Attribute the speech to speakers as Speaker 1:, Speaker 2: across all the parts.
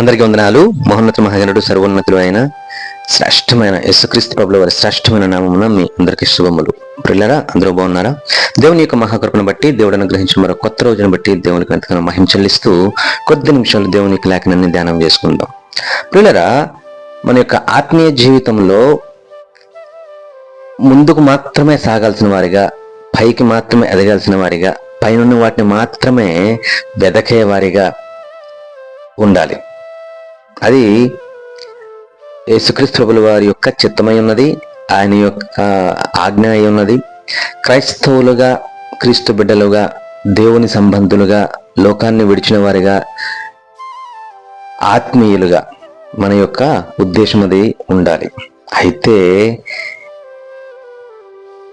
Speaker 1: అందరికీ వందనాలు. మహోన్నత మహాజనుడు సర్వోన్నతుడు అయిన శ్రేష్టమైన యేసుక్రీస్తు ప్రభుల వారి శ్రేష్టమైన నామమున మీ అందరికీ శుభములు. ప్రిల్లరా అందరూ బాగున్నారా? దేవుని యొక్క మహాకృపను బట్టి దేవుడు అనుగ్రహించిన మరో కొత్త రోజును బట్టి దేవునికి ఎంతగానో మహిమ చెల్లిస్తూ కొద్ది నిమిషాలు దేవుని యొక్క లేఖనాన్ని ధ్యానం చేసుకుందాం. ప్రిల్లరా మన యొక్క ఆత్మీయ జీవితంలో ముందుకు మాత్రమే సాగాల్సిన వారిగా పైకి మాత్రమే ఎదగాల్సిన వారిగా పైనున్న వాటిని మాత్రమే వెదకే వారిగా ఉండాలి. అది యేసుక్రీస్తుల వారి యొక్క చిత్తమై ఉన్నది ఆయన యొక్క ఆజ్ఞ అయి ఉన్నది. క్రైస్తవులుగా క్రీస్తు బిడ్డలుగా దేవుని సంబంధులుగా లోకాన్ని విడిచిన వారిగా ఆత్మీయులుగా మన యొక్క ఉద్దేశం అది ఉండాలి. అయితే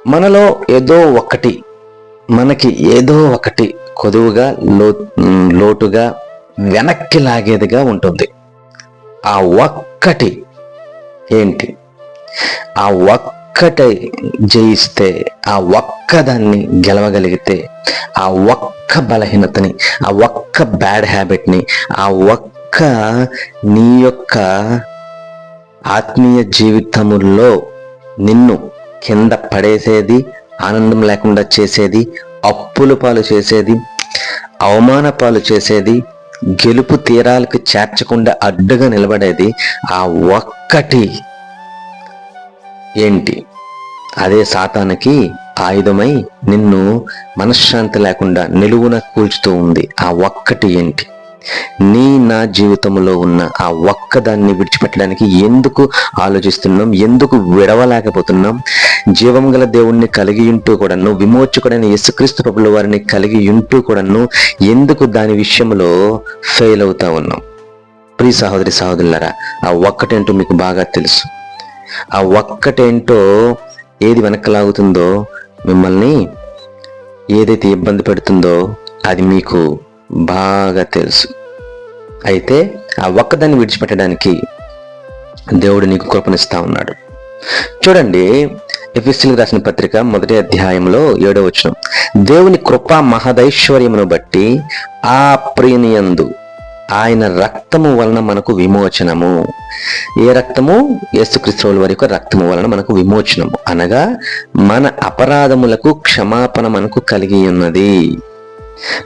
Speaker 1: మనలో ఏదో ఒకటి మనకి ఏదో ఒకటి కొదువుగా లో లోటుగా వెనక్కి లాగేదిగా ఉంటుంది. ఆ ఒక్కటి ఏంటి? ఆ ఒక్కటి జయిస్తే ఆ ఒక్కదాన్ని గెలవగలిగితే ఆ ఒక్క బలహీనతని ఆ ఒక్క బ్యాడ్ హ్యాబిట్ని ఆ ఒక్క నీ యొక్క ఆత్మీయ జీవితముల్లో నిన్ను కింద పడేసేది ఆనందం లేకుండా చేసేది అప్పుల పాలు చేసేది అవమాన పాలు చేసేది గెలుపు తీరాలకు చేర్చకుండా అడ్డుగా నిలబడేది ఆ ఒక్కటి. ఏంటి? అదే సాతానికి ఆయుధమై నిన్ను మనశ్శాంతి లేకుండా నిలువున కూల్చుతూ ఉంది. ఆ ఒక్కటి ఏంటి? నీ నా జీవితంలో ఉన్న ఆ ఒక్కదాన్ని విడిచిపెట్టడానికి ఎందుకు ఆలోచిస్తున్నాం? ఎందుకు విడవలేకపోతున్నాం? జీవం గల దేవుణ్ణి కలిగి ఉంటూ కూడాను విమోచకుడైన యేసుక్రీస్తు ప్రభుల వారిని కలిగి ఉంటూ కూడాను ఎందుకు దాని విషయంలో ఫెయిల్ అవుతా ఉన్నాం? ప్రియ సహోదరి సహోదరులరా ఆ ఒక్కటేంటో మీకు బాగా తెలుసు. ఆ ఒక్కటేంటో ఏది వెనక్కి లాగుతుందో మిమ్మల్ని ఏదైతే ఇబ్బంది పెడుతుందో అది మీకు బాగా తెలుసు. అయితే ఆ ఒక్కదాన్ని విడిచిపెట్టడానికి దేవుడు నీకు కృపణిస్తా ఉన్నాడు. చూడండి ఎఫ్ఎస్సీలకు రాసిన పత్రిక మొదటి అధ్యాయంలో ఏడో వచనం. దేవుని కృప మహదైశ్వర్యమును బట్టి ఆ ప్రియనియందు ఆయన రక్తము వలన మనకు విమోచనము. ఏ రక్తము? యేసుక్రీస్తువుల వారి యొక్క రక్తము వలన మనకు విమోచనము. అనగా మన అపరాధములకు క్షమాపణ మనకు కలిగి ఉన్నది.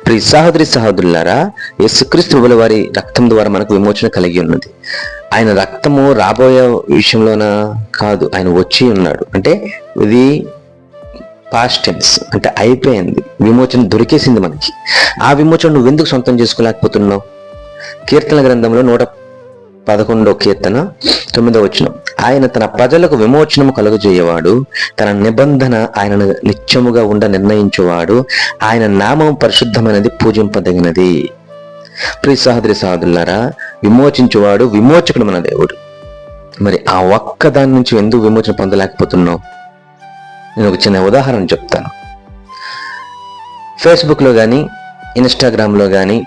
Speaker 1: ప్రి సహోదరి సహోదరులారా యేసుక్రీస్తు వారి రక్తం ద్వారా మనకు విమోచన కలిగి ఉన్నది. ఆయన రక్తము రాబోయే విషయంలోన కాదు ఆయన వచ్చి ఉన్నాడు. అంటే ఇది పాస్ట్ టెన్స్ అంటే అయిపోయింది. విమోచన దొరికేసింది మనకి. ఆ విమోచన నువ్వు ఎందుకు సొంతం చేసుకోలేకపోతున్నావు? కీర్తన గ్రంథంలో నూట పదకొండో కీర్తన తొమ్మిదో వచనం. ఆయన తన ప్రజలకు విమోచనము కలుగజేయవాడు తన నిబంధన ఆయనను నిత్యముగా ఉండ నిర్ణయించువాడు ఆయన నామం పరిశుద్ధమైనది పూజింపదగినది. ప్రి సహోదరి సహోదరులారా విమోచించువాడు విమోచకుడు మన దేవుడు. మరి ఆ ఒక్క దాని నుంచి ఎందుకు విమోచన పొందలేకపోతున్నావు? నేను ఒక చిన్న ఉదాహరణ చెప్తాను. ఫేస్బుక్లో కానీ ఇన్స్టాగ్రామ్లో కానీ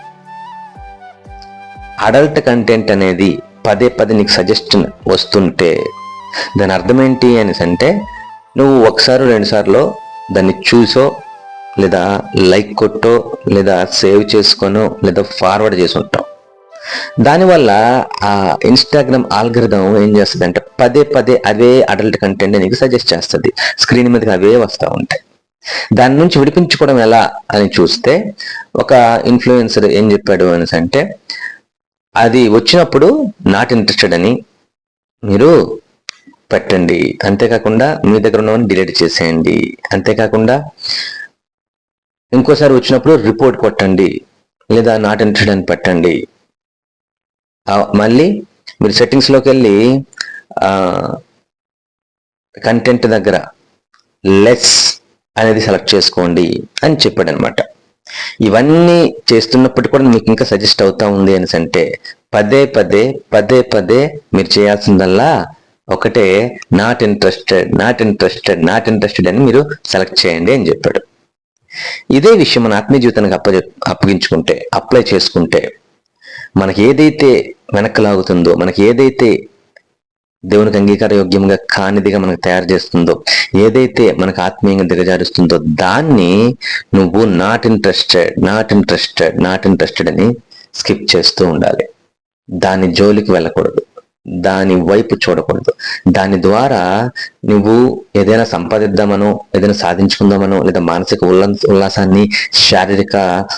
Speaker 1: అడల్ట్ కంటెంట్ అనేది పదే పదే నీకు సజెషన్ వస్తుంటే దాని అర్థం ఏంటి అని అంటే నువ్వు ఒకసారి రెండుసార్లు దాన్ని చూసో లేదా లైక్ కొట్టో లేదా సేవ్ చేసుకోనో లేదా ఫార్వర్డ్ చేసి ఉంటావు. దానివల్ల ఆ ఇన్స్టాగ్రామ్ ఆల్గ్రదం ఏం చేస్తుంది అంటే పదే పదే అదే అడల్ట్ కంటెంట్ నీకు సజెస్ట్ చేస్తుంది. స్క్రీన్ మీదకి అవే వస్తూ ఉంటాయి. దాని నుంచి విడిపించుకోవడం ఎలా అని చూస్తే ఒక ఇన్ఫ్లుయెన్సర్ ఏం చెప్పాడు అనేసి అంటే అది వచ్చినప్పుడు నాట్ ఇంట్రెస్టెడ్ అని మీరు పెట్టండి. అంతేకాకుండా మీ దగ్గర ఉన్నవన్నీ డిలీట్ చేసేయండి. అంతేకాకుండా ఇంకోసారి వచ్చినప్పుడు రిపోర్ట్ కొట్టండి. లేదా నాట్ ఇంట్రెస్టెడ్ అని పెట్టండి మళ్ళీ మీరు సెట్టింగ్స్లోకి వెళ్ళి కంటెంట్ దగ్గర లెస్ అనేది సెలెక్ట్ చేసుకోండి అని చెప్పాడు అనమాట ఇవన్నీ చేస్తున్నప్పటికీ కూడా మీకు ఇంకా సజెస్ట్ అవుతా ఉంది అని అంటే పదే పదే పదే పదే మీరు చేయాల్సిందల్లా ఒకటే not interested not interested not interested అని మీరు సెలెక్ట్ చేయండి అని చెప్పాడు. ఇదే విషయం మన ఆత్మీయ జీవితానికి అప్ప అప్పగించుకుంటే అప్లై చేసుకుంటే మనకి ఏదైతే వెనక్కి లాగుతుందో మనకి ఏదైతే దేవునికి అంగీకార యోగ్యంగా కానిదిగా మనకు తయారు చేస్తుందో ఏదైతే మనకు ఆత్మీయంగా దిగజారుస్తుందో దాన్ని నువ్వు not interested not interested not interested అని స్కిప్ చేస్తూ ఉండాలి. దాని జోలికి వెళ్ళకూడదు. దాని వైపు చూడకూడదు. దాని ద్వారా నువ్వు ఏదైనా సంపాదిద్దామనో ఏదైనా సాధించుకుందామనో లేదా మానసిక ఉల్లా ఉల్లాసాన్ని శారీరక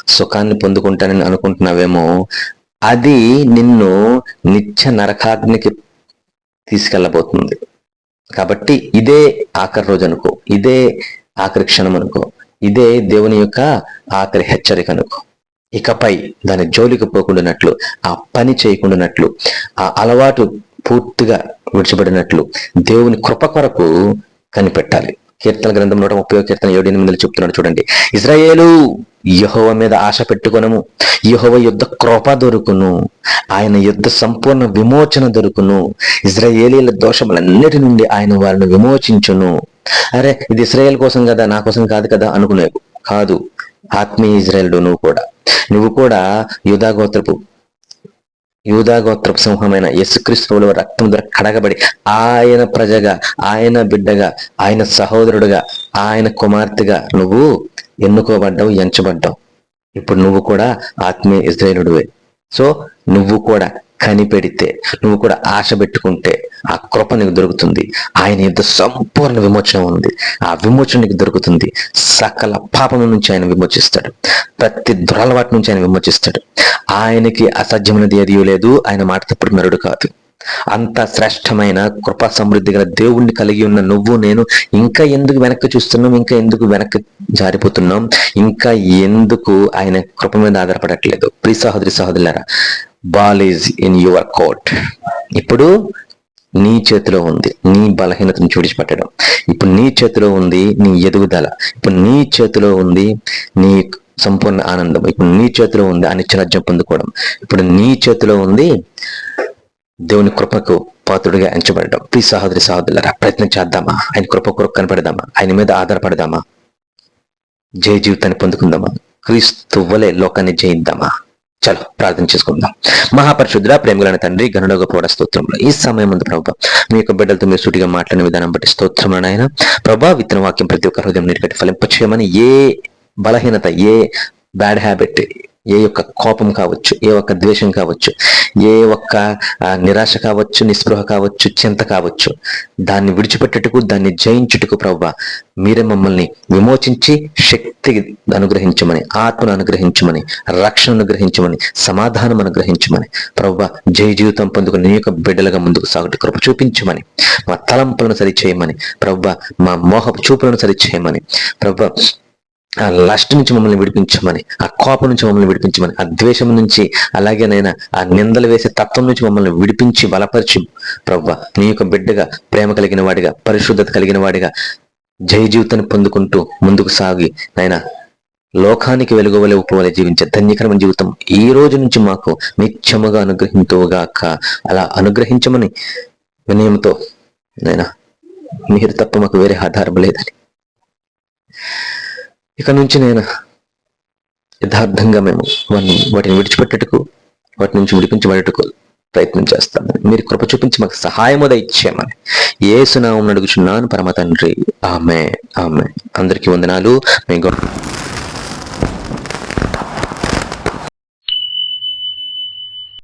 Speaker 1: సుఖాన్ని పొందుకుంటానని అనుకుంటున్నావేమో అది నిన్ను నిత్య నరకాగ్నికి తీసుకెళ్ళబోతుంది. కాబట్టి ఇదే ఆఖరి రోజు అనుకో ఇదే ఆఖరి క్షణం అనుకో ఇదే దేవుని యొక్క ఆఖరి హెచ్చరిక అనుకో ఇకపై దాని జోలికి పోకుండానట్లు ఆ పని చేయకుండానట్లు ఆ అలవాటు పూర్తిగా విడిచిపెడినట్లు దేవుని కృప కొరకు కనిపెట్టాలి. కీర్తన గ్రంథం నూట ముప్పై కీర్తన ఏడు ఎనిమిదిలో చెప్తున్నాడు చూడండి. ఇజ్రాయేలు యహోవ మీద ఆశ పెట్టుకొనము. యహోవ యుద్ధ కృప దొరుకును. ఆయన యుద్ధ సంపూర్ణ విమోచన దొరుకును. ఇజ్రాయేలీల దోషములన్నిటి నుండి ఆయన వారిని విమోచించును. అరే ఇది ఇస్రాయేల్ కోసం కదా నా కోసం కాదు కదా అనుకునేవు కాదు ఆత్మీయ ఇజ్రాయేలుడు నువ్వు కూడా. నువ్వు కూడా యుధాగోత్రపు యూదాగోత్రపు సింహమైన యశుక్రీస్తువుల రక్తం ద్వారా కడగబడి ఆయన ప్రజగా ఆయన బిడ్డగా ఆయన సహోదరుడుగా ఆయన కుమార్తెగా నువ్వు ఎన్నుకోబడ్డావు ఎంచబడ్డావు. ఇప్పుడు నువ్వు కూడా ఆత్మీయ ఇజ్రాయేలుడివే. సో నువ్వు కూడా కనిపెడితే నువ్వు కూడా ఆశ పెట్టుకుంటే ఆ కృప నీకు దొరుకుతుంది. ఆయన యుద్ధ సంపూర్ణ విమోచన ఉంది. ఆ విమోచన నీకు దొరుకుతుంది. సకల పాపం నుంచి ఆయన విమోచిస్తాడు. ప్రతి దురలవాటి నుంచి ఆయన విమోచిస్తాడు. ఆయనకి అసాధ్యమైనది ఏది లేదు. ఆయన మాట తప్పుడు మెరుడు కాదు. అంత శ్రేష్టమైన కృపా సమృద్ధి గల దేవుణ్ణి కలిగి ఉన్న నువ్వు నేను ఇంకా ఎందుకు వెనక్కి చూస్తున్నాం? ఇంకా ఎందుకు వెనక్కి జారిపోతున్నాం? ఇంకా ఎందుకు ఆయన కృప మీద ఆధారపడట్లేదు? ప్రి సహోదరి సహోదరులారా ball is in your court ఇప్పుడు నీ చేతిలో ఉంది. నీ బలహీనతను చూడిచిపెట్టడం. ఇప్పుడు నీ చేతిలో ఉంది నీ ఎదుగుదల. ఇప్పుడు నీ చేతిలో ఉంది నీ సంపూర్ణ ఆనందం. ఇప్పుడు నీ చేతిలో ఉంది అనిచ్చరాజ్యం పొందుకోవడం ఇప్పుడు నీ చేతిలో ఉంది దేవుని కృపకు పాత్రుడిగా ఎంచబడడం. ప్రీ సహోదరి సహోదరులరా ప్రయత్నం చేద్దామా? ఆయన కృప కొరకు కనపడదామా ఆయన మీద ఆధారపడదామా? జయ జీవితాన్ని పొందుకుందామా? క్రీస్తు వలె లోకాన్ని జయిద్దామా చలో ప్రార్థన చేసుకుందాం. మహాపరిశుద్ధుడ ప్రేమగలైన తండ్రి గనుడగ పోడ స్తోత్రంలో ఈ సమయం ముందు ప్రభా. మీ యొక్క బిడ్డలతో మీరు సూటిగా మాట్లాడిన విధానం బట్టి స్తోత్రం ఆయన ప్రభా విత్తన వాక్యం ప్రతి ఒక్క హృదయం నీటికట్టి ఫలింపచేయమని ఏ బలహీనత ఏ బ్యాడ్ హ్యాబిట్ ఏ యొక్క కోపం కావచ్చు ఏ ఒక్క ద్వేషం కావచ్చు ఏ ఒక్క నిరాశ కావచ్చు నిస్పృహ కావచ్చు చింత కావచ్చు దాన్ని విడిచిపెట్టుటకు దాన్ని జయించుటకు ప్రభు మీరే మమ్మల్ని విమోచించి శక్తి అనుగ్రహించమని ఆత్మను అనుగ్రహించమని రక్షణ అనుగ్రహించమని సమాధానం అనుగ్రహించమని ప్రభు జయ జీవితం పొందుకుని నీ యొక్క బిడ్డలుగా ముందుకు సాగుటి కృప చూపించమని మా తలంపులను సరిచేయమని ప్రభు మా మోహపు చూపులను సరిచేయమని ప్రభు ఆ లస్ట్ నుంచి మమ్మల్ని విడిపించమని ఆ కోపం నుంచి మమ్మల్ని విడిపించమని ఆ ద్వేషం నుంచి అలాగేనైనా ఆ నిందలు వేసే తత్వం నుంచి మమ్మల్ని విడిపించి బలపరిచి ప్రవ్వ. నీ యొక్క బిడ్డగా ప్రేమ కలిగిన వాడిగా పరిశుద్ధత కలిగిన వాడిగా జయ జీవితాన్ని పొందుకుంటూ ముందుకు సాగి నాయన లోకానికి వెలుగువలే ఉపవలే జీవించే ధన్యకరమైన జీవితం ఈ రోజు నుంచి మాకు నిత్యముగా అనుగ్రహింతుగాక అలా అనుగ్రహించమని వినయంతో నైనా మీరు తప్ప మాకు వేరే ఆధారం లేదని. ఇక నుంచి నేను యథార్థంగా మేము వాటిని వాటిని విడిచిపెట్టేటకు వాటి నుంచి విడిపించబడేటకు ప్రయత్నం చేస్తాను మీరు కృప చూపించి మాకు సహాయము దయచేయమని. ఏ సునామం అడుగుచున్నాను పరమ తండ్రి. ఆమె ఆమె అందరికీ వందనాలు. మీ